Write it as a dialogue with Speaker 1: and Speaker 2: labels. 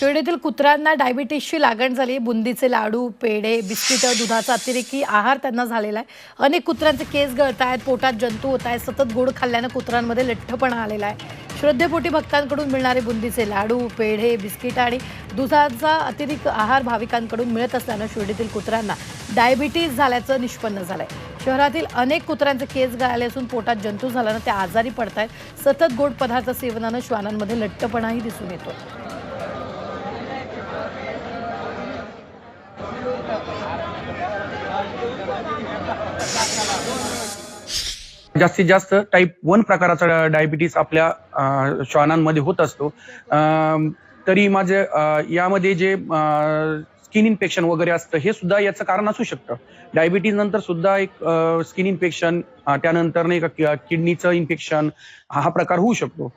Speaker 1: शिर्डीतील कुत्र्यांना डायबिटीसची लागण झाली. बुंदीचे लाडू पेढे बिस्किटं दुधाचा अतिरेकी आहार त्यांना झालेला आहे. अनेक कुत्र्यांचे केस गळत आहेत पोटात जंतू होत आहेत सतत गोड खाल्ल्यानं कुत्र्यांमध्ये लठ्ठपणा आलेला आहे. श्रद्धेपोटी भक्तांकडून मिळणारे बुंदीचे लाडू पेढे बिस्किट आणि दुधाचा अतिरिक्त आहार भाविकांकडून मिळत असल्यानं शिर्डीतील कुत्र्यांना डायबिटीज झाल्याचं निष्पन्न झालं आहे शहरातील अनेक कुत्र्यांचे केस गळाले असून पोटात जंतू झाल्यानं ते आजारी पडतायत. सतत गोड पदार्थ सेवनानं श्वानांमध्ये लठ्ठपणाही दिसून येतो
Speaker 2: जास्तीत जास्त टाईप वन प्रकाराचा डायबिटीस आपल्या अं, श्वानांमध्ये होत असतो. अं, तरी माझे यामध्ये जे स्किन इन्फेक्शन वगैरे असतं हे सुद्धा याचं कारण असू शकतं. डायबिटीज नंतर सुद्धा एक स्किन इन्फेक्शन त्यानंतर नाही का किडनीचं इन्फेक्शन हा प्रकार होऊ शकतो.